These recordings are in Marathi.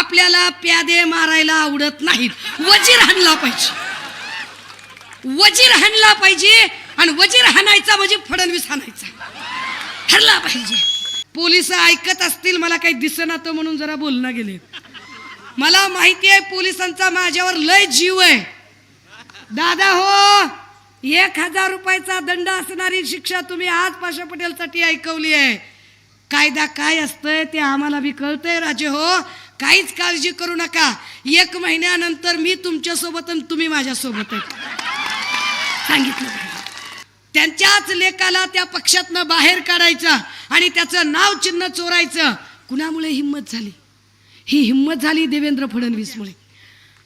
आपल्याला प्यादे मारायला आवडत नाहीत. वजीर हाणला पाहिजे. वजीर हाणला पाहिजे आणि वजीर हाणायचा म्हणजे फडणवीस हाणायचा. ठरला पाहिजे. पोलीस ऐकत असतील मला काही दिसना म्हणून जरा बोलणं गेले. मला माहिती आहे पोलिसांचा माझ्यावर लय जीव आहे. दादा हो एक हजार रुपयाचा दंड असणारी शिक्षा तुम्ही आज पाशा पटेलसाठी ऐकवली आहे. कायदा काय असतंय ते आम्हाला बी कळतंय राजे हो. काहीच काळजी करू नका. एक महिन्यानंतर मी तुमच्यासोबत आणि तुम्ही माझ्यासोबत सांगितलं त्यांच्याच लेखाला त्या पक्षातनं बाहेर काढायचं आणि त्याचं नाव चिन्ह चोरायचं. कुणामुळे हिंमत झाली? ही हिंमत झाली देवेंद्र फडणवीसमुळे.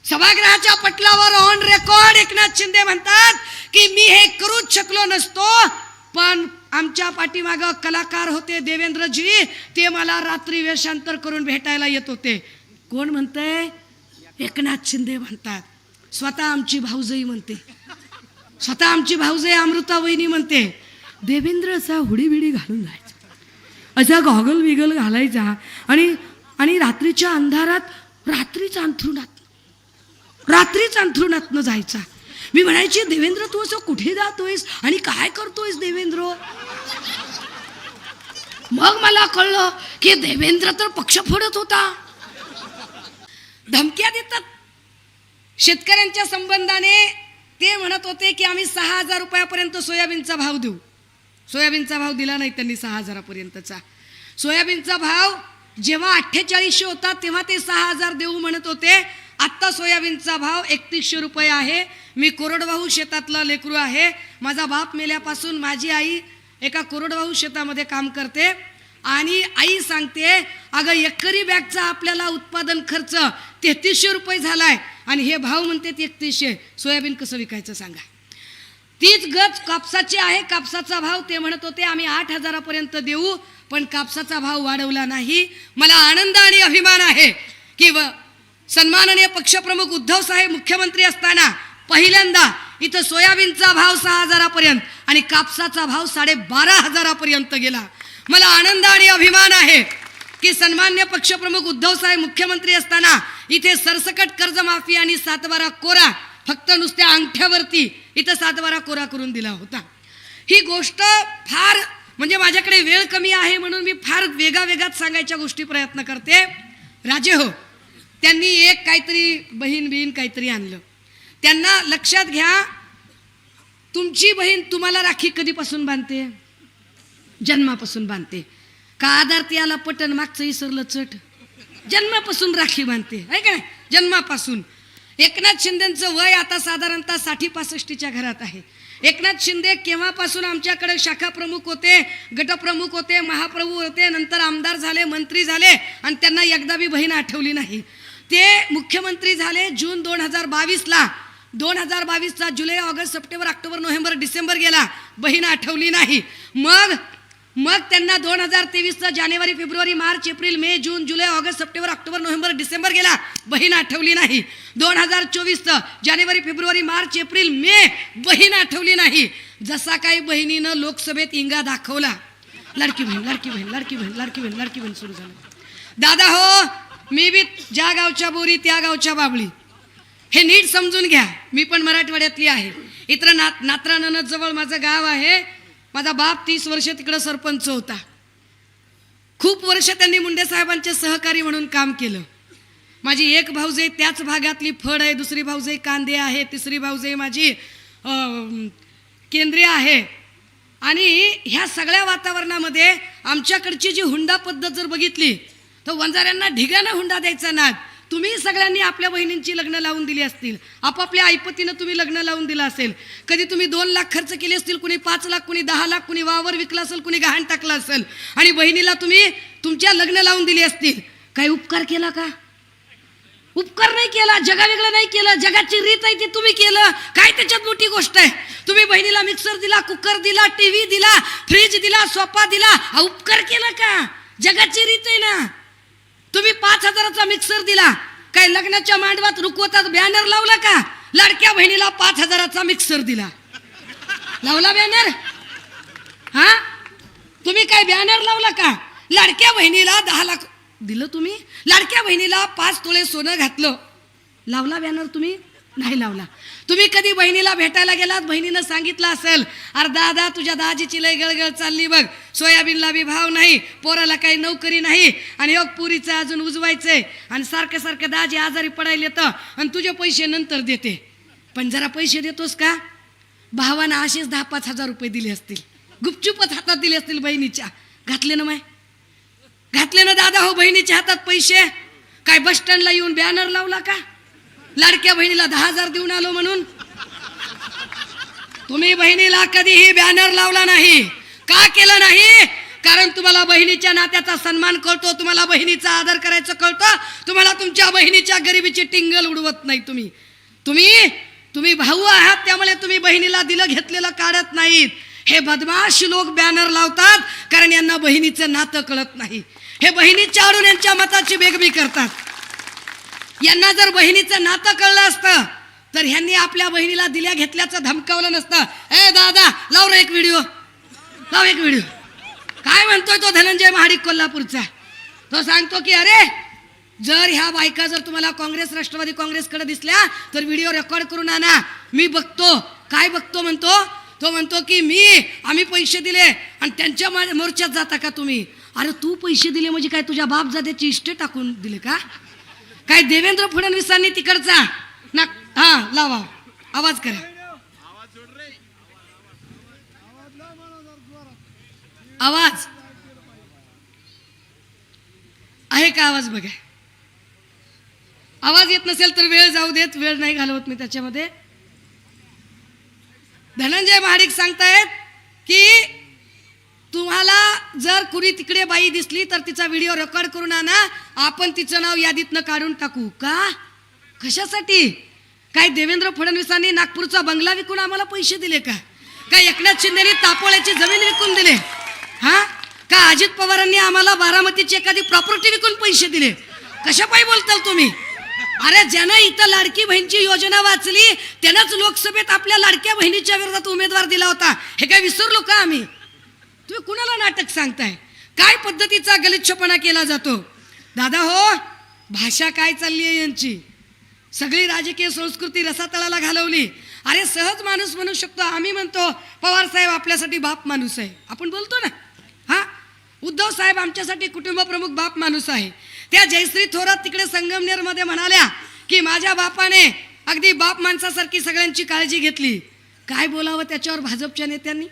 सभागृहाच्या पटलावर ऑन रेकॉर्ड एकनाथ शिंदे म्हणतात की मी हे करूच शकलो नसतो पण आमच्या पाठीमागं कलाकार होते देवेंद्रजी. ते मला रात्री वेषांतर करून भेटायला येत होते. कोण म्हणतंय? एकनाथ शिंदे म्हणतात. स्वतः आमची भाऊजई म्हणते. स्वतः आमची भाऊजई अमृता वहिनी म्हणते. देवेंद्र असा हुडीबिडी घालून जायचा. असा गॉगल विगल घालायचा आणि आणि रात्रीच्या अंधारात रात्रीच अंथरुणात रात्रीच अंथरुणातनं जायचा. मी म्हणायची देवेंद्र तू असं कुठे जातोयस? आणि काय करतोयस देवेंद्र? मग मला कळलं की देवेंद्र तर पक्ष फोडत होता. धमक्या देतात. शेतकऱ्यांच्या संबंधाने ते म्हणत होते की आम्ही सहा हजार रुपयापर्यंत सोयाबीनचा भाव देऊ. सोयाबीनचा भाव दिला नाही त्यांनी सहा हजारापर्यंतचा. सोयाबीनचा भाव जेव्हा अठ्ठेचाळीसशे होता तेव्हा ते सहा हजार देऊ म्हणत होते. आत्ता सोयाबीनचा भाव एकतीसशे रुपये आहे. मी कोरडवाहू शेतातला लेकरू आहे. माझा बाप मेल्यापासून माझी आई एका कोरडवाहू शेतामध्ये काम करते. आणि आई सांगते अगं एकरी बॅगचा आपल्याला उत्पादन खर्च तेहतीसशे रुपये झालाय. आणि हे भाव म्हणते एकतीसशे. सोयाबीन कसं विकायचं सांगा. तीच गच कापसाची आहे. कापसाचा भाव ते म्हणत होते आम्ही आठ हजारापर्यंत देऊ पण कापसाचा भाव वाढवला नाही. मला आनंद आणि अभिमान आहे की व- सन्माननीय पक्षप्रमुख उद्धव साहेब मुख्यमंत्री असताना पहिल्यांदा इथं सोयाबीनचा भाव सहा हजारापर्यंत आणि कापसाचा भाव साडेबारा हजारापर्यंत गेला. मला आनंद आणि अभिमान आहे की सन्मान्य पक्षप्रमुख उद्धव साहेब मुख्यमंत्री असताना इथे सरसकट कर्जमाफी आणि सातबारा कोरा फक्त नुसत्या अंगठ्यावरती इथं सातबारा कोरा करून दिला होता. ही गोष्ट फार म्हणजे माझ्याकडे वेळ कमी आहे म्हणून मी फार वेगा वेगात सांगायच्या गोष्टी प्रयत्न करते. राजे हो त्यांनी एक काहीतरी बहीण बिहीण काहीतरी आणलं. त्यांना लक्षात घ्या तुमची बहीण तुम्हाला राखी कधीपासून बांधते? जन्मापासून बांधते. का आधार त्याला पटन मागचं इसरलं चट? जन्मापासून राखी बांधते आहे का नाही? जन्मापासून. एकनाथ शिंदेचं वय आता साधारणतः साठी पासष्टीच्या घरात आहे. एकनाथ शिंदे केव्हापासून आमच्याकडे शाखा प्रमुख होते गटप्रमुख होते महाप्रभू होते नंतर आमदार झाले मंत्री झाले आणि त्यांना एकदा बी बहीण आठवली नाही. ते मुख्यमंत्री झाले जून दोन हजार बावीसला. दोन हजार बावीसचा जुलै ऑगस्ट सप्टेंबर ऑक्टोबर नोव्हेंबर डिसेंबर गेला. बहीण आठवली नाही. मग मग त्यांना दोन हजार तेवीसचा जानेवारी फेब्रुवारी मार्च एप्रिल मे जून जुलै ऑगस्ट सप्टेंबर ऑक्टोबर नोव्हेंबर डिसेंबर गेला. बहीण आठवली नाही. दोन हजार चोवीसचं जानेवारी फेब्रुवारी मार्च एप्रिल मे बहीण आठवली नाही. जसा काही बहिणीनं लोकसभेत इंगा दाखवला. लडकी बहीण लडकी बहीण लडकी बहीण लड़की बहीण लडकी बहीण सुरू झालं. दादा हो मी बी ज्या गावच्या बोरी त्या गावच्या बाबळी. हे नीट समजून घ्या. मी पण मराठवाड्यातली आहे. इतर नात नात्रा जवळ माझं गाव आहे. माझा बाप तीस वर्ष तिकडं सरपंच होता. खूप वर्ष त्यांनी मुंडे साहेबांचे सहकारी म्हणून काम केलं. माझी एक भाऊजे त्याच भागातली फड आहे दुसरी भाऊजे कांदे आहे तिसरी भाऊजे माझी केंद्रीय आहे. आणि ह्या सगळ्या वातावरणामध्ये आमच्याकडची जी हुंडा पद्धत जर बघितली तर वंजाऱ्यांना ढिगानं हुंडा द्यायचा नाद तुम्ही सगळ्यांनी आपल्या बहिणींची लग्न लावून दिली असतील. आपापल्या आईपतीनं तुम्ही लग्न लावून दिलं असेल. कधी तुम्ही दोन लाख खर्च केले असतील कुणी पाच लाख कुणी दहा लाख कुणी वावर विकला असेल कुणी गहाण टाकलं असेल. आणि बहिणीला तुम्ही तुमच्या लग्न लावून दिली असतील. काही उपकार केला का? उपकार नाही केला जगावेगळं नाही केलं जगाची रीत आहे ती तुम्ही केलं. काय त्याच्यात मोठी गोष्ट आहे? तुम्ही बहिणीला मिक्सर दिला कुकर दिला टीव्ही दिला फ्रीज दिला सोफा दिला. उपकार केला का? जगाची रीत आहे ना. तुम्ही पाच हजाराचा मिक्सर दिला. काय लग्नाच्या मांडवात रुकवतात बॅनर लावला का? लाडक्या बहिणीला पाच हजाराचा मिक्सर दिला. लावला बॅनर हा? तुम्ही काय बॅनर लावला का? लाडक्या बहिणीला दहा लाख दिलं तुम्ही? लाडक्या बहिणीला पाच तोळे सोनं घातलं. लावला बॅनर तुम्ही? नाही लावला. तुम्ही कधी बहिणीला भेटायला गेलात? बहिणीनं सांगितलं असेल अरे दादा तुझ्या दाजीची लय गळगळ चालली बघ. सोयाबीनला बी भाव नाही पोराला काही नोकरी नाही. आणि योग पुरीचं अजून उजवायचंय. आणि सारखं सारखं दाजी आजारी पडायला येतं आणि तुझे पैसे नंतर देते. पण जरा पैसे देतोस का? भावानं असेच दहा पाच हजार रुपये दिले असतील. गुपचुपच हातात दिले असतील बहिणीच्या. घातले ना माय. घातले ना दादा हो बहिणीच्या हातात पैसे. काय बस स्टँडला येऊन बॅनर लावला का? लाडक्या बहिणीला दहा हजार देऊन आलो म्हणून. तुम्ही बहिणीला कधीही बॅनर लावला नाही. का केलं नाही? कारण तुम्हाला बहिणीच्या नात्याचा सन्मान कळतो तुम्हाला बहिणीचा आदर करायचं कळतं तुम्हाला तुमच्या बहिणीच्या गरिबीची टिंगल उडवत नाही तुम्ही. तुम्ही तुम्ही भाऊ आहात त्यामुळे तुम्ही बहिणीला दिलं घेतलेलं काढत नाहीत. हे बदमाश लोक बॅनर लावतात कारण यांना बहिणीचं नातं कळत नाही. हे बहिणीच्या आडून यांच्या मताची बेगमी करतात. यांना जर बहिणीचं नातं कळलं असतं तर ह्यांनी आपल्या बहिणीला दिल्या घेतल्याचं धमकावलं नसतं. ए दादा लाव रे एक व्हिडिओ. लाव एक व्हिडिओ. काय म्हणतोय तो धनंजय महाडिक कोल्हापूरचा? तो सांगतो की अरे जर ह्या बायका जर तुम्हाला काँग्रेस राष्ट्रवादी काँग्रेसकडे दिसल्या तर व्हिडिओ रेकॉर्ड करून आणा. मी बघतो. काय बघतो म्हणतो? तो म्हणतो की मी आम्ही पैसे दिले आणि त्यांच्या मोर्चात जाता का तुम्ही? अरे तू पैसे दिले म्हणजे काय? तुझ्या बाप जात्याची इष्टे टाकून दिले का? काय देवेंद्र फडणवीसांनी तिकडचा? ना हा लावा. आवाज करा. आवाज. आहे का आवाज बघा? आवाज येत नसेल तर वेळ जाऊ देत. वेळ नाही घालवत मी त्याच्यामध्ये. धनंजय महाडिक सांगतायत की तुम्हाला जर कुणी तिकडे बाई दिसली तर तिचा व्हिडिओ रेकॉर्ड करून आणा. आपण तिचं नाव यादीतनं काढून टाकू. का? कशासाठी? काय देवेंद्र फडणवीसांनी नागपूरचा बंगला विकून आम्हाला पैसे दिले का? काय एकनाथ शिंदेनी तापोळ्याची जमीन विकून दिले? हा? का अजित पवारांनी आम्हाला बारामतीची एखादी प्रॉपर्टी विकून पैसे दिले? कशा पायी बोलताल तुम्ही? अरे ज्यानं इथं लाडकी बहिणीची योजना वाचली त्यानंच लोकसभेत आपल्या लाडक्या बहिणीच्या विरोधात उमेदवार दिला होता. हे काय विसरलो का आम्ही? तुम्ही कुणाला नाटक सांगताय? काय पद्धतीचा गलिच्छपणा केला जातो? दादा हो भाषा काय चालली आहे यांची? सगळी राजकीय संस्कृती रसातळाला घालवली. अरे सहज माणूस म्हणू शकतो आम्ही म्हणतो पवार साहेब आपल्यासाठी बाप माणूस आहे. आपण बोलतो ना? हा? उद्धव साहेब आमच्यासाठी कुटुंब प्रमुख बाप माणूस आहे. त्या जयश्री थोरात तिकडे संगमनेरमध्ये म्हणाल्या की माझ्या बापाने अगदी बाप माणसासारखी सगळ्यांची काळजी घेतली. काय बोलावं त्याच्यावर भाजपच्या नेत्यांनी?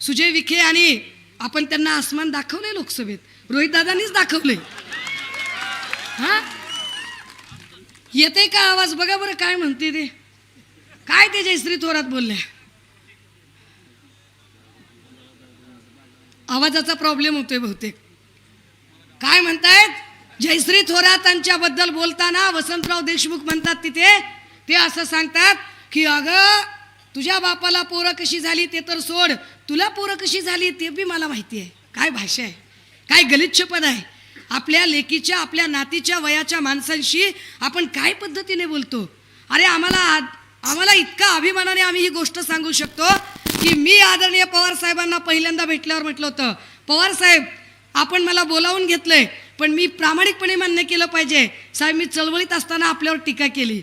सुजय विखे आणि आपण त्यांना आसमान दाखवले लोकसभेत. रोहित दादांनीच दाखवले हा? येते का आवाज? बघा बरं काय म्हणते ते. काय ते जयश्री थोरात बोलल्या आवाजाचा प्रॉब्लेम होतोय बहुतेक. काय म्हणतायत? जयश्री थोरातांच्या बद्दल बोलताना वसंतराव देशमुख म्हणतात तिथे. ते असं सांगतात की अगं तुझ्या बापाला पोरं कशी झाली ते तर सोड. तुला पोरं कशी झाली ते बी मला माहिती आहे. काय भाषा आहे? काय गलिच्छपद आहे? आपल्या लेकीच्या आपल्या नातीच्या वयाच्या माणसांशी आपण काय पद्धतीने बोलतो? अरे आम्हाला आम्हाला इतका अभिमानाने आम्ही ही गोष्ट सांगू शकतो की मी आदरणीय पवार साहेबांना पहिल्यांदा भेटल्यावर म्हटलं होतं पवार साहेब आपण मला बोलावून घेतलंय पण मी प्रामाणिकपणे मान्य केलं पाहिजे. साहेब मी चळवळीत असताना आपल्यावर टीका केली.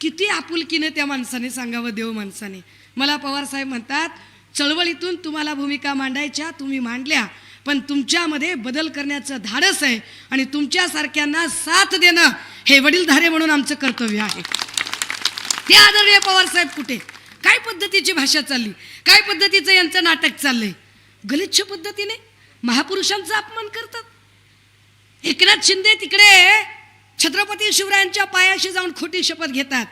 किती आपुलकीने त्या माणसाने सांगावं देव माणसाने. मला पवार साहेब म्हणतात चळवळीतून तुम्हाला भूमिका मांडायच्या तुम्ही मांडल्या पण तुमच्यामध्ये बदल करण्याचं धाडस आहे आणि तुमच्यासारख्यांना साथ देणं हे वडीलधारे म्हणून आमचं कर्तव्य आहे. ते आदरणीय पवार साहेब कुठे? काय पद्धतीची भाषा चालली? काय पद्धतीचं यांचं नाटक चाललंय? गलिच्छ पद्धतीने महापुरुषांचा अपमान करतात. एकनाथ शिंदे तिकडे छत्रपती शिवरायांच्या पायाशी जाऊन खोटी शपथ घेतात.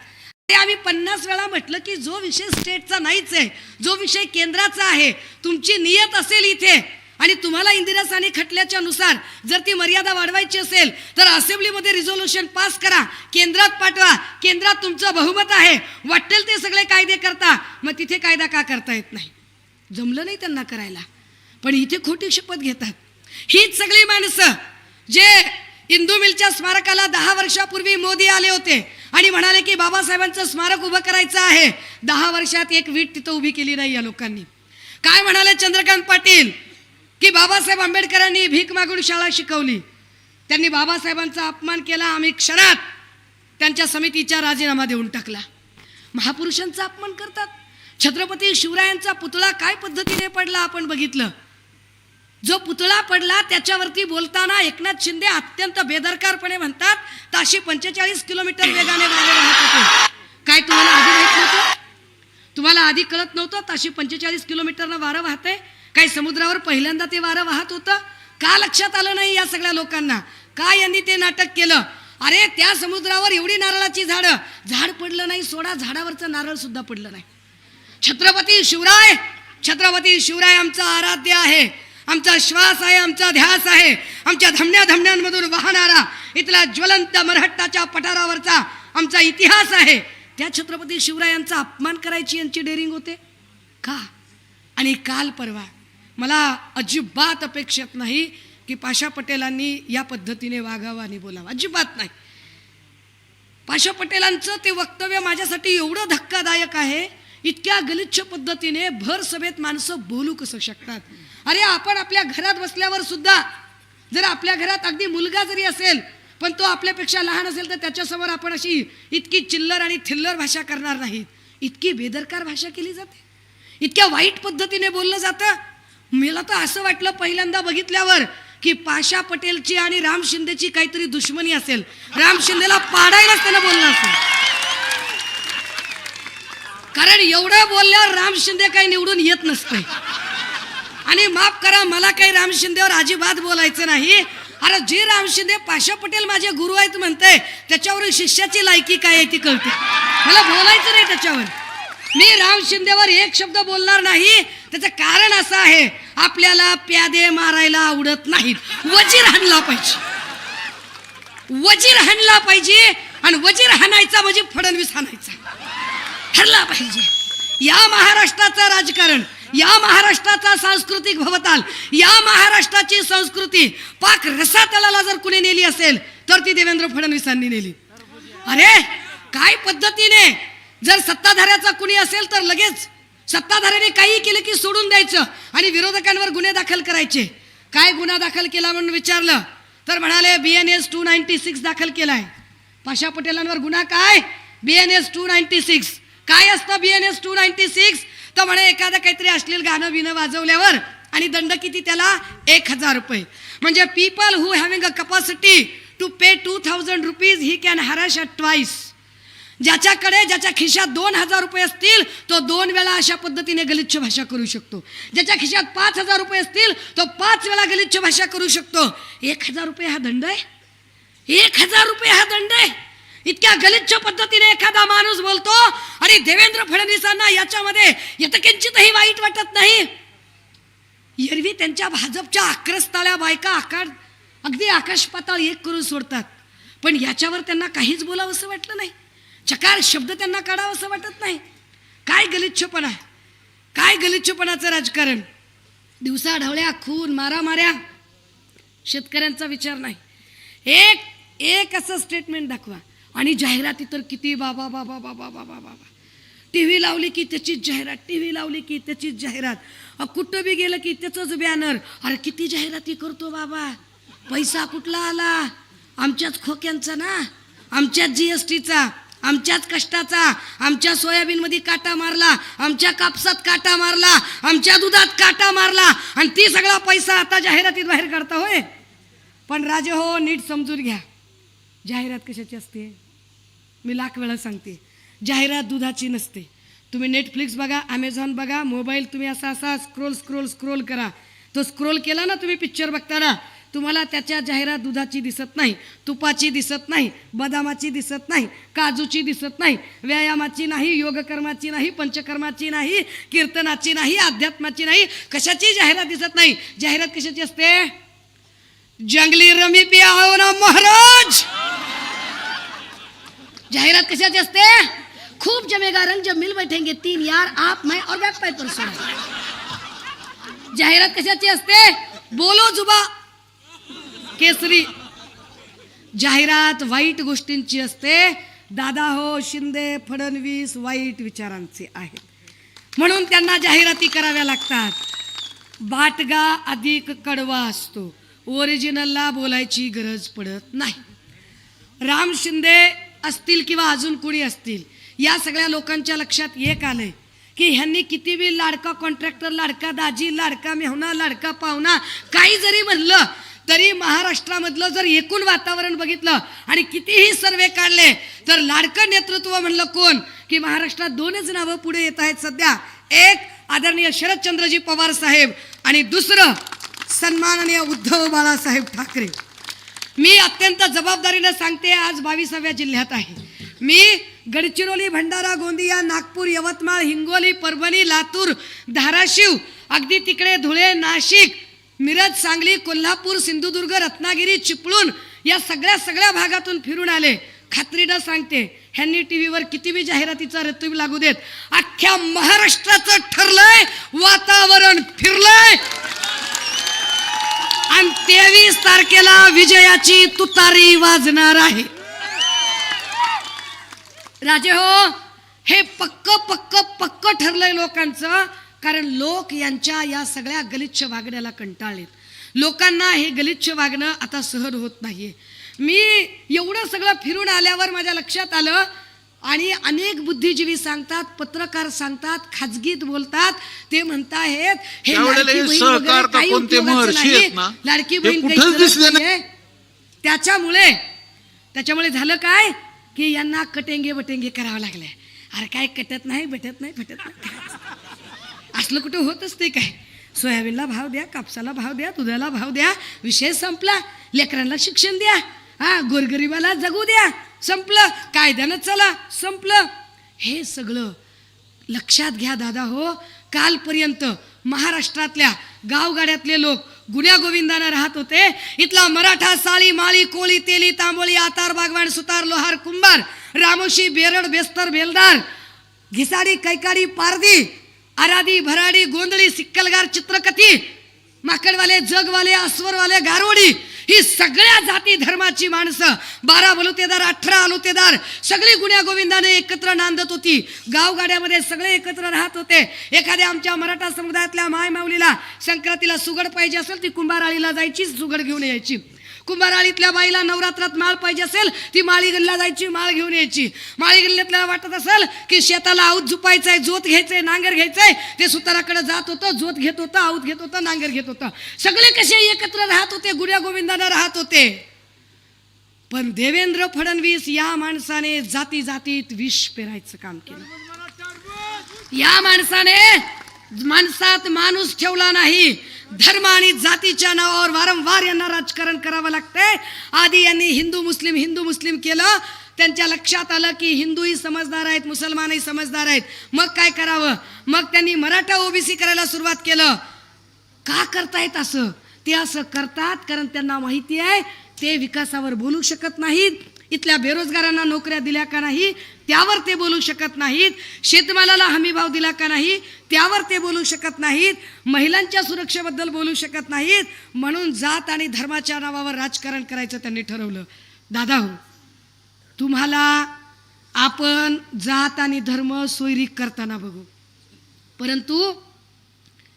ते आम्ही पन्नास वेळा म्हटलं की जो विषय स्टेटचा नाहीच आहे जो विषय केंद्राचा आहे तुमची नियत असेल इथे आणि तुम्हाला इंदिरा साने खटल्याच्या नुसार जर ती मर्यादा वाढवायची असेल तर असेंब्लीमध्ये रिझोल्युशन पास करा. केंद्रात पाठवा. केंद्रात तुमचं बहुमत आहे. वाटेल ते सगळे कायदे करता. मग तिथे कायदा का करता येत नाही? जमलं नाही त्यांना करायला. पण इथे खोटी शपथ घेतात. हीच सगळी माणसं जे इंदू मिलच्या स्मारकाला दहा वर्षापूर्वी मोदी आले होते आणि म्हणाले की बाबासाहेबांचं स्मारक उभं करायचं आहे. दहा वर्षात एक वीट तिथं उभी केली नाही या लोकांनी. काय म्हणाले चंद्रकांत पाटील? की बाबासाहेब आंबेडकरांनी भीक मागून शाळा शिकवली. त्यांनी बाबासाहेबांचा अपमान केला आम्ही क्षणात त्यांच्या समितीचा राजीनामा देऊन टाकला. महापुरुषांचा अपमान करतात. छत्रपती शिवरायांचा पुतळा काय पद्धतीने पडला आपण बघितलं. जो पुतळा पडला त्याच्यावरती बोलताना एकनाथ शिंदे अत्यंत बेदरकारपणे म्हणतात ताशी पंचेचाळीस किलोमीटर वेगाने वारे वाहत होते. काय तुम्हाला आधी माहीत नव्हतं? तुम्हाला आधी कळत नव्हतं ताशी पंचेचाळीस किलोमीटरनं वारं वाहते काही समुद्रावर पहिल्यांदा ते वारं वाहत होतं. का लक्षात आलं नाही या सगळ्या लोकांना? का यांनी ते नाटक केलं? अरे त्या समुद्रावर एवढी नारळाची झाडं. झाड पडलं नाही सोडा. झाडावरचं नारळ सुद्धा पडलं नाही. छत्रपती शिवराय! छत्रपती शिवराय आमचा आराध्य आहे. आमचा श्वास आहे आमचा ध्यास आहे. आमच्या धमण्या धमण्यांमधून वाहणारा इथला ज्वलंत मरहट्टाच्या पठारावरचा आमचा इतिहास आहे. त्या छत्रपती शिवरायांचा अपमान करायची यांची डेअरिंग होते? का? आणि काल परवा मला अजिबात अपेक्षित नाही की पाशा पटेलांनी या पद्धतीने वागावं आणि बोलावं. अजिबात नाही. पाशा पटेलांचं ते वक्तव्य माझ्यासाठी एवढं धक्कादायक आहे इतक्या गलिच्छ पद्धतीने भर सभेत माणसं बोलू कसं शकतात? अरे आपण आपल्या घरात बसल्यावर सुद्धा जर आपल्या घरात अगदी मुलगा जरी असेल पण तो आपल्यापेक्षा लहान असेल तर त्याच्यासमोर आपण अशी इतकी चिल्लर आणि थिल्लर भाषा करणार नाहीत. इतकी बेदरकार भाषा केली जाते. इतक्या वाईट पद्धतीने बोललं जातं. मला तर असं वाटलं पहिल्यांदा बघितल्यावर की पाशा पटेलची आणि राम शिंदेची काहीतरी दुश्मनी असेल. राम शिंदेला पाडायलाच त्यानं बोललं असेल. कारण एवढं बोलल्यावर राम शिंदे काही निवडून येत नसते. आणि माफ करा मला काही राम शिंदेवर अजिबात बोलायचं नाही. अरे जे राम शिंदे पाशा पटेल माझे गुरु आहेत म्हणते त्याच्यावर शिष्याची लायकी काय आहे ती कळते. मला बोलायचं नाही त्याच्यावर. मी राम शिंदेवर एक शब्द बोलणार नाही. त्याचं कारण असं आहे आपल्याला प्यादे मारायला आवडत नाहीत. वजीर हाणला पाहिजे. वजीर हाणला पाहिजे आणि वजीर हाणायचा म्हणजे फडणवीस हाणायचा. ठरला पाहिजे. या महाराष्ट्राचं राजकारण या महाराष्ट्राचा सांस्कृतिक भवताल या महाराष्ट्राची संस्कृती पाक रसातलाला जर कुणी नेली असेल तर ती देवेंद्र फडणवीसांनी नेली. अरे काय पद्धतीने? जर सत्ताधाऱ्याचा कुणी असेल तर लगेच सत्ताधाऱ्याने काही केलं की सोडून द्यायचं आणि विरोधकांवर गुन्हे दाखल करायचे. काय गुन्हा दाखल केला म्हणून विचारलं? तर म्हणाले B N S two ninety six दाखल केलाय. पाशा पटेलांवर गुन्हा काय? B N S two ninety six काय असतं B N S two ninety six तर म्हणे एखादं काहीतरी असलेलं गाणं बिणं वाजवल्यावर आणि दंड किती त्याला? एक हजार रुपये. म्हणजे people who having a capacity to pay two thousand rupees he can harass a twice ज्याच्याकडे ज्याच्या खिशात दोन हजार रुपये असतील तो दोन वेळा अशा पद्धतीने गलिच्छ भाषा करू शकतो. ज्याच्या खिशात पाच हजार रुपये असतील तो पाच वेळा गलिच्छ भाषा करू शकतो. एक हजार रुपये हा दंड आहे? एक हजार रुपये हा दंड आहे? इतक्या गलिच्छ पद्धतीने एखादा माणूस बोलतो आणि देवेंद्र फडणवीसांना याच्यामध्ये येतं किंचितही वाईट वाटत नाही. एरवी त्यांच्या भाजपच्या आक्रस्ताल्या बायका आकार अगदी आकाश पाताळ एक करून सोडतात. पण याच्यावर त्यांना काहीच बोलावं असं वाटलं नाही. चकार शब्द त्यांना काढावा असं वाटत नाही. काय गलिच्छपणा. काय गलिच्छपणाचं राजकारण. दिवसा ढवळ्या खून मारामाऱ्या. शेतकऱ्यांचा विचार नाही. एक एक असं स्टेटमेंट दाखवा. आणि जाहिराती तर किती बाबा बाबा बाबा बाबा बाबा. टी व्ही लावली की त्याचीच जाहिरात टी व्ही लावली की त्याचीच जाहिरात. अ, कुठं बी गेलं की त्याचंच बॅनर अरे किती जाहिराती करतो बाबा. पैसा कुठला आला? आमच्याच खोक्यांचा ना? आमच्याच जी एस टीचा आमच्याच कष्टाचा आमच्या सोयाबीनमध्ये काटा मारला आमच्या कापसात काटा मारला आमच्या दुधात काटा मारला आणि ती सगळा पैसा आता जाहिरातीत बाहेर काढता होय. पण राजे हो नीट समजून घ्या. जाहिरात कशाची असते? मी लाख वेळा सांगते. जाहिरात दुधाची नसते. तुम्ही नेटफ्लिक्स बघा ॲमेझॉन बघा मोबाईल तुम्ही असा असा स्क्रोल स्क्रोल स्क्रोल करा. तो स्क्रोल केला ना तुम्ही पिक्चर बघताना तुम्हाला त्याच्या जाहिरात दुधाची दिसत नाही तुपाची दिसत नाही बदामाची दिसत नाही काजूची दिसत नाही व्यायामाची नाही योगकर्माची नाही पंचकर्माची नाही कीर्तनाची नाही अध्यात्माची नाही कशाची जाहिरात दिसत नाही? जाहिरात कशाची असते? जंगली रमी पिया हो ना महाराज! जाहिरात कशाची असते? खूप जमेगा रंग जब मिल बैठेंगे तीन यार आप मैं और वेब पर सुना जाहिरात कशाची असते? बोलो जुबा केसरी. जाहिरात वाईट गोष्टींची असते. दादा हो शिंदे फडणवीस वाईट विचारांचे आहेत. म्हणून त्यांना जाहिराती कराव्या लागतात. बाटगा अधिक कडवा असतो. ओरिजिनलला बोलायची गरज पडत नाही. राम शिंदे असतील किंवा अजून कुणी असतील या सगळ्या लोकांच्या लक्षात एक आलंय की ह्यांनी किती बी लाडका कॉन्ट्रॅक्टर लाडका दाजी लाडका मेहना लाडका पाहुणा काही जरी म्हणलं तरी महाराष्ट्रामधलं जर एकूण वातावरण बघितलं आणि कितीही सर्वे काढले तर लाडकं नेतृत्व म्हणलं कोण? की महाराष्ट्रात दोनच नावं पुढे येत आहेत सध्या. एक आदरणीय शरदचंद्रजी पवार साहेब आणि दुसरं सन्माननीय उद्धव बाळासाहेब ठाकरे. मी अत्यंत जबाबदारीनं सांगते आज बावीसाव्या जिल्ह्यात आहे. मी गडचिरोली भंडारा गोंदिया नागपूर यवतमाळ हिंगोली परभणी लातूर धाराशिव अगदी तिकडे धुळे नाशिक मिरज सांगली कोल्हापूर सिंधुदुर्ग रत्नागिरी चिपळूण या सगळ्या सगळ्या भागातून फिरून आले. खात्रीनं सांगते ह्यांनी टी व्हीवर किती बी जाहिरातीचा ऋतू लागू देत अख्ख्या महाराष्ट्राचं ठरलंय वातावरण फिरलंय. आणि तेवीस तारखेला विजयाची तुतारी वाजणार आहे. राजे हो हे पक्क पक्क पक्क ठरलंय लोकांचं. कारण लोक यांच्या या सगळ्या गलिच्छ वागण्याला कंटाळलेत. लोकांना हे गलिच्छ वागणं आता सहन होत नाहीये. मी एवढं सगळं फिरून आल्यावर माझ्या लक्षात आलं आणि अनेक बुद्धिजीवी सांगतात पत्रकार सांगतात खाजगीत बोलतात. ते म्हणतायत हे लाडकी हे बहीण काही. त्याच्यामुळे त्याच्यामुळे झालं काय? की यांना कटेंगे बटेंगे करावं लागले अरे काय कटत नाही भेटत नाही भेटत नाही. असलं कुठं होत असते काय? सोयाबीनला भाव द्या कापसाला भाव द्या दुधाला भाव द्या विषय संपला. लेकरांना शिक्षण द्या. हा गोरगरिबाला जगू द्या. संपलं. कायद्यानं चला. संपलं. हे सगळं लक्षात घ्या दादा हो. कालपर्यंत महाराष्ट्रातल्या गावगाड्यातले लोक गुन्ह्या गोविंदानं राहत होते. इथला मराठा साळी माळी कोळी तेली तांबोळी आतार बागवान सुतार लोहार कुंभार रामोशी बेरड बेस्तर बेलदार घिसाडी कैकाडी पारदी आरादी भराडी गोंधळी सिक्कलगार चित्रकथी माकडवाले जगवाले अस्वरवाले गारोडी ही सगळ्या जाती धर्माची माणसं. बारा बलुतेदार अठरा अलुतेदार सगळी गुण्या गोविंदाने एकत्र नांदत होती. गावगाड्यामध्ये सगळे एकत्र राहत होते. एखाद्या आमच्या मराठा समुदायातल्या मायमाऊलीला संक्रांतीला सुगड पाहिजे असेल ती कुंभाराळीला जायची सुगड घेऊन यायची. कुंभाराळीतल्या बाईला नवरात्रात माळ पाहिजे असेल ती माळीगल्ला जायची माळ घेऊन यायची. माळीगल्ल्यातल्या वाटत असेल की शेताला आऊत झुपायचंय जोत घ्यायचंय नांगर घ्यायचंय. ते सुताराकडे जात होतं जोत घेत होतं आऊत घेत होतं नांगर घेत होतं. सगळे कसे एकत्र राहत होते गुड्या गोविंदानं राहत होते. पण देवेंद्र फडणवीस या माणसाने जाती जातीत विष पेरायचं काम केलं. या माणसाने माणसात माणूस ठेवला नाही. धर्म आणि जातीच्या नावावर वारंवार यांना राजकारण करावं लागतंय. आधी यांनी हिंदू मुस्लिम हिंदू मुस्लिम केलं. त्यांच्या लक्षात आलं की हिंदूही समजदार आहेत मुसलमानही समजदार आहेत. मग काय करावं? मग त्यांनी मराठा ओबीसी करायला सुरुवात केलं. का करतायत असं? ते असं करतात कारण त्यांना माहिती आहे ते विकासावर बोलू शकत नाहीत. इथल्या बेरोजगारांना नोकऱ्या दिल्या का नाही? त्यावर ते बोलू शकत नाहीत. शेतमालाला हमी भाव दिला का नाही त्यावर ते बोलू शकत नाहीत. महिलांच्या सुरक्षेबद्दल बोलू शकत नाहीत. म्हणून जात आणि धर्माच्या नावावर राजकारण करायचं त्यांनी ठरवलं. दादा हो तुम्हाला आपण जात आणि धर्म सोयरी करताना बघू. परंतु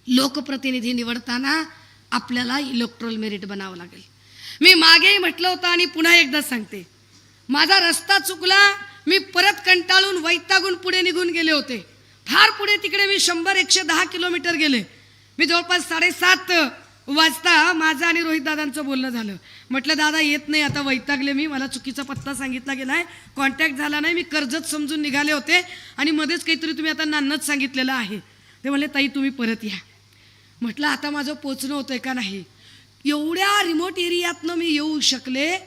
लोकप्रतिनिधी निवडताना आपल्याला इलेक्ट्रोल मेरिट बनावं लागेल. मी मागेही म्हटलं होतं आणि पुन्हा एकदा सांगते. माझा रस्ता चुकला मी परत कंटाळून वैतागून पुढे निघून गेले होते. फार पुढे तिकडे मी शंभर एकशे दहा किलोमीटर गेले. मी जवळपास साडेसात वाजता माझं आणि रोहित दादांचं बोलणं झालं. म्हटलं दादा येत नाही आता वैतागले मी. मला चुकीचा पत्ता सांगितला गेला आहे कॉन्टॅक्ट झाला नाही. मी कर्जत समजून निघाले होते आणि मध्येच काहीतरी तुम्ही आता नान्नच सांगितलेलं आहे. ते म्हणले ताई तुम्ही परत या. म्हटलं आता माझं पोचणं होतंय का नाही? एवढ्या रिमोट एरियातनं मी येऊ शकले?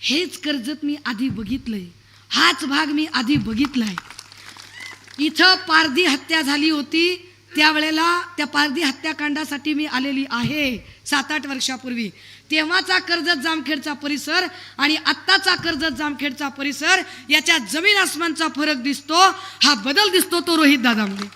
हेच कर्जत मी आधी बघितलंय. हाच भाग मी आधी बघितलाय. इथं पारधी हत्या झाली होती त्यावेळेला त्या पारधी हत्याकांडासाठी मी आलेली आहे सात आठ वर्षापूर्वी. तेव्हाचा कर्जत जामखेडचा परिसर आणि आत्ताचा कर्जत जामखेडचा परिसर याच्या जमीन आसमानचा फरक दिसतो हा बदल दिसतो तो रोहित दादामुळे.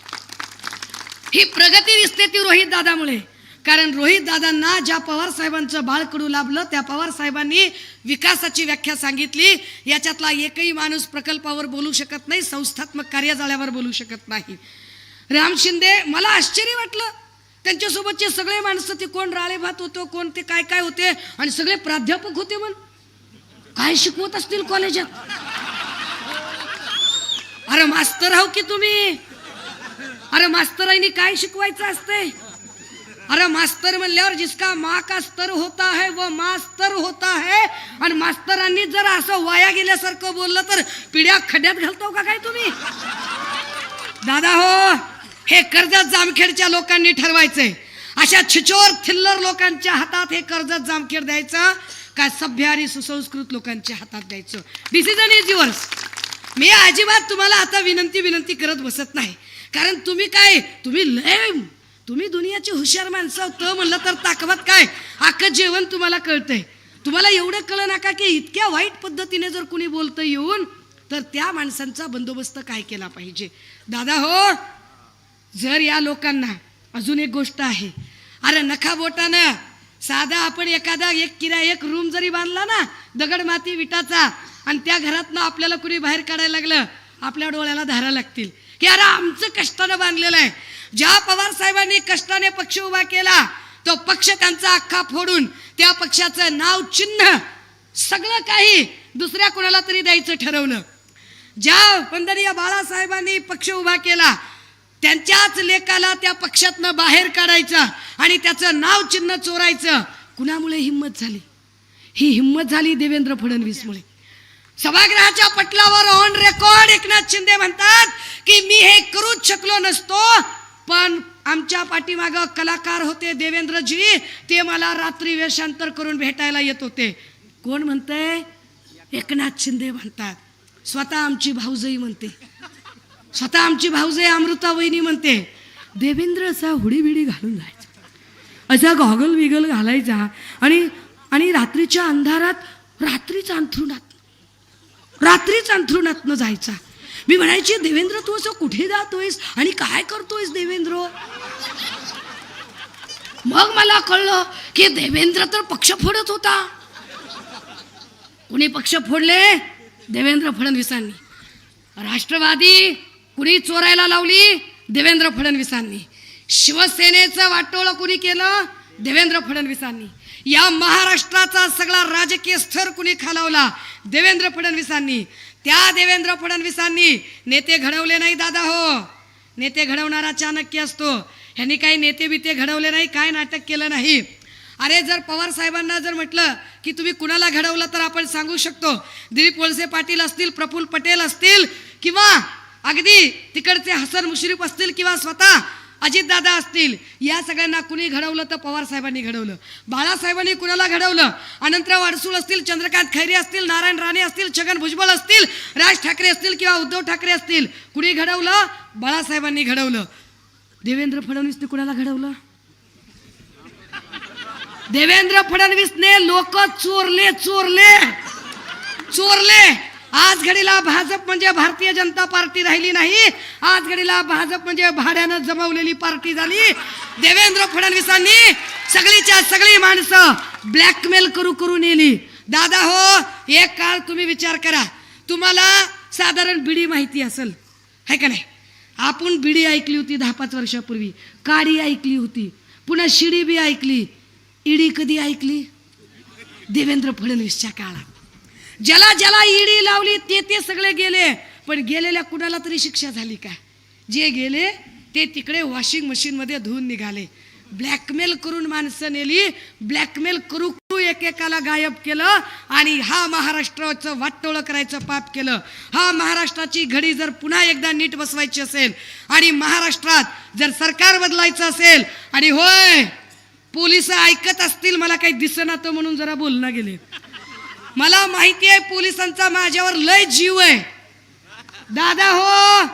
ही प्रगती दिसते ती रोहित दादामुळे. कारण रोहित दादांना ज्या पवार साहेबांचं बाळकडू लाभलं त्या पवार साहेबांनी विकासाची व्याख्या सांगितली. याच्यातला एकही माणूस प्रकल्पावर बोलू शकत नाही संस्थात्मक कार्यजाळ्यावर बोलू शकत नाही. राम शिंदे मला आश्चर्य वाटलं. त्यांच्यासोबतचे सगळे माणसं ते कोण राळेभात होतो कोण ते काय काय होते आणि सगळे प्राध्यापक होते म्हण. काय शिकवत असतील कॉलेजात? अरे मास्तर हो की तुम्ही? अरे मास्तराईनी काय शिकवायचं असतंय? अरे मास्तर म्हणल्यावर जिसका मा का स्तर होता है व मास्तर होता है. आणि मास्तरांनी जर असं वाया गेल्यासारखं बोललं तर पिढ्या खड्यात घालतो का काय तुम्ही? दादा हो हे कर्जत जामखेडच्या लोकांनी ठरवायचंय. अशा छिचोर थिल्लर लोकांच्या हातात हे कर्जत जामखेड द्यायचं का सभ्य आणि सुसंस्कृत लोकांच्या हातात द्यायचं? डिसिजन इज युअर्स मी अजिबात तुम्हाला आता विनंती विनंती करत बसत नाही. कारण तुम्ही काय तुम्ही लय तुम्ही दुनियाची हुशार माणसं होतं म्हणलं तर ताकवत काय? अख्खं जेवण तुम्हाला कळतंय. तुम्हाला एवढं कळ नका की इतक्या वाईट पद्धतीने जर कुणी बोलतं येऊन तर त्या माणसांचा बंदोबस्त काय केला पाहिजे? दादा हो जर या लोकांना अजून एक गोष्ट आहे. अरे नखा बोटानं साधा आपण एखादा एक किरा एक रूम जरी बांधला ना दगड माती विटाचा आणि त्या घरातनं आपल्याला कुणी बाहेर काढायला लागलं आपल्या डोळ्याला धारा लागतील. की अरे आमचं कष्टानं बांधलेलं आहे. ज्या पवार साहेबांनी कष्टाने पक्ष उभा केला तो पक्ष त्यांचा अख्खा फोडून त्या पक्षाचं नाव चिन्ह सगळं काही दुसऱ्या कोणाला तरी द्यायचं ठरवलं. ज्या वंदनीय बाळासाहेबांनी पक्ष उभा केला त्यांच्याच लेखाला त्या पक्षातनं बाहेर काढायचं आणि त्याचं नाव चिन्ह चोरायचं कुणामुळे हिंमत झाली? ही हिंमत झाली देवेंद्र फडणवीसमुळे. सभागृहाच्या पटलावर ऑन रेकॉर्ड एकनाथ शिंदे म्हणतात की मी हे करूच शकलो नसतो पण आमच्या पाठीमागं कलाकार होते देवेंद्रजी ते मला रात्री वेषांतर करून भेटायला येत होते. कोण म्हणतंय? एकनाथ शिंदे म्हणतात. स्वतः आमची भाऊजई म्हणते. स्वतः आमची भाऊजई अमृता वहिनी म्हणते. देवेंद्र असा हुडीबिडी घालून जायचा असा गॉगल विगल घालायचा आणि आणि रात्रीच्या अंधारात रात्रीच अंथरुणात रात्रीच अंथरुणातनं जायचा. मी म्हणायची देवेंद्र तू असं कुठे जातोयस? आणि काय करतोयस देवेंद्र? मग मला कळलं की देवेंद्र तर पक्ष फोडत होता. कुणी पक्ष फोडले? देवेंद्र फडणवीसांनी. राष्ट्रवादी कुणी चोरायला लावली? देवेंद्र फडणवीसांनी. शिवसेनेचं वाटोळं कुणी केलं? देवेंद्र फडणवीसांनी. या महाराष्ट्राचा सगळा राजकीय स्तर कुणी खालावला? देवेंद्र फडणवीसांनी. त्या देवेंद्र फडणवीसांनी नेते घडवले नाही दादा हो. नेते घडवणारा चाणक्य असतो. ह्यांनी काही नेते बिते घडवले नाही काय नाटक केलं नाही. अरे जर पवार साहेबांना जर म्हटलं की तुम्ही कुणाला घडवलं तर आपण सांगू शकतो. दिलीप वळसे पाटील असतील प्रफुल्ल पटेल असतील किंवा अगदी तिकडचे हसन मुश्रीफ असतील किंवा स्वतः अजितदादा असतील या सगळ्यांना कुणी घडवलं तर पवार साहेबांनी घडवलं. बाळासाहेबांनी कुणाला घडवलं? अनंतराव वाडसूळ असतील चंद्रकांत खैरे असतील नारायण राणे असतील छगन भुजबळ असतील राज ठाकरे असतील किंवा उद्धव ठाकरे असतील कुणी घडवलं? बाळासाहेबांनी घडवलं. देवेंद्र फडणवीसने कुणाला घडवलं? देवेंद्र फडणवीसने लोक चोरले चोरले चोरले. आज घडीला भाजप म्हणजे भारतीय जनता पार्टी राहिली नाही. आज घडीला भाजप म्हणजे भाड्यानं जमवलेली पार्टी झाली. देवेंद्र फडणवीसांनी सगळीच्या सगळी माणसं ब्लॅकमेल करू करू नेली. दादा हो एक काळ तुम्ही विचार करा. तुम्हाला साधारण बिडी माहिती असेल. है का नाही? आपण बिडी ऐकली होती दहा पाच वर्षापूर्वी. काडी ऐकली होती. पुन्हा शिडी बी ऐकली. इडी कधी ऐकली? देवेंद्र फडणवीसच्या काळात. ज्याला ज्याला ईडी लावली ते ते सगळे गेले. पण गेलेल्या कुणाला तरी शिक्षा झाली का? जे गेले ते तिकडे वॉशिंग मशीनमध्ये धुवून निघाले. ब्लॅकमेल करून माणसं नेली ब्लॅकमेल करू करू एकेकाला गायब केलं आणि हा महाराष्ट्राचं वाटोळं करायचं पाप केलं. हा महाराष्ट्राची घडी जर पुन्हा एकदा नीट बसवायची असेल आणि महाराष्ट्रात जर सरकार बदलायचं असेल आणि होय पोलीस ऐकत असतील मला काही दिसना म्हणून जरा बोलणं गेले. मला माहिती आहे पोलिसांचा माझ्यावर लय जीव आहे. दादा हो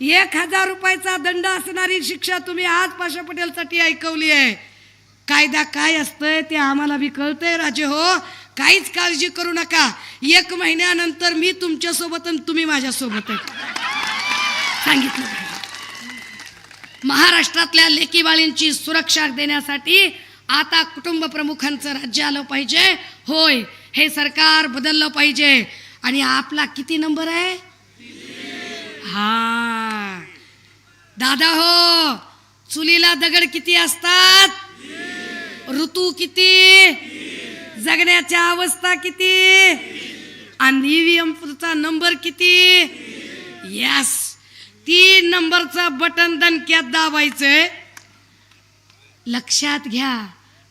एक हजार रुपयाचा दंड असणारी शिक्षा तुम्ही आज पाशा पटेलसाठी ऐकवली आहे. कायदा काय असतंय ते आम्हाला बी कळतंय राजे हो. काहीच काळजी करू नका. एक महिन्यानंतर मी तुमच्यासोबत आणि तुम्ही माझ्यासोबत सांगितलं महाराष्ट्रातल्या लेकीबाळींची सुरक्षा देण्यासाठी आता कुटुंब प्रमुखांचं राज्य आलं पाहिजे. होय हे सरकार बदललं पाहिजे. आणि आपला किती नंबर आहे? हा. दादा हो चुलीला दगड किती असतात? ऋतू किती? जगण्याच्या अवस्था किती? आणि ईव्हीएमचा नंबर किती? यस. तीन नंबरचं बटन दणक्यात दाबायचंय. लक्षात घ्या.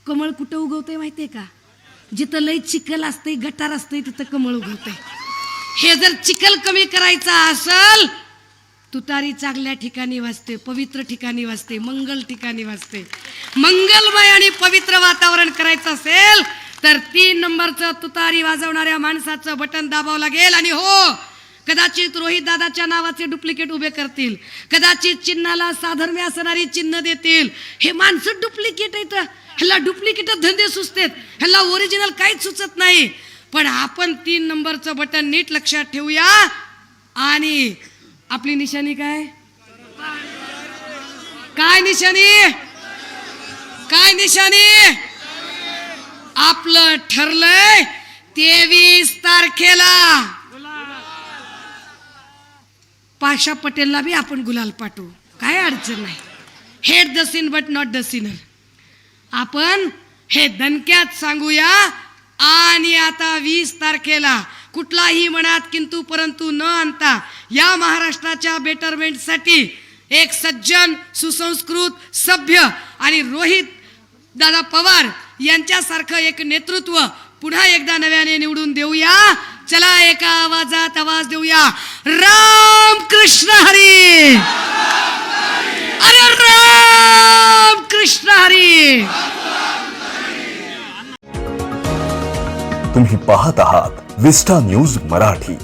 कमळ कुठं उगवतंय माहितीये का? जिथं लय चिखल असते गटार असते तिथं कमळ उगवतंय. हे जर चिखल कमी करायचा असल तुतारी चांगल्या ठिकाणी वाजते पवित्र ठिकाणी वाजते मंगल ठिकाणी वाजते. मंगलमय आणि पवित्र वातावरण करायचं असेल तर तीन नंबरचं तुतारी वाजवणाऱ्या माणसाचं बटन दाबावं लागेल आणि हो कदाचित रोहित दादाच्या नावाचे डुप्लिकेट उभे करतील. कदाचित चिन्हाला साधर्म्य असणारी चिन्ह देतील. हे माणसं डुप्लिकेट आहेत. ह्याला डुप्लिकेट धंदे सुचतेत. ह्याला ओरिजिनल काहीच सुचत नाही. पण आपण तीन नंबरचं बटन नीट लक्षात ठेवूया. आणि आपली निशाणी काय? काय निशाणी? काय निशाणी? आपलं ठरलंय तेवीस तारखेला. पाशा पटेलला बी आपण गुलाल पाठवू. काय अडचण नाही. Hate the sin but not the sinner आपण हे दणक्यात सांगूया आणि आता वीस तारखेला कुठलाही मनात किंतु परंतु न आणता या महाराष्ट्राच्या बेटरमेंटसाठी एक सज्जन सुसंस्कृत सभ्य आणि रोहित दादा पवार यांच्यासारखं एक नेतृत्व पुन्हा एकदा नव्याने निवडून देऊया. चला एका आवाजात आवाज देऊया. राम कृष्ण हरी! अरे राम कृष्ण हरी! तुम्ही पाहत आहात विस्टा न्यूज मराठी.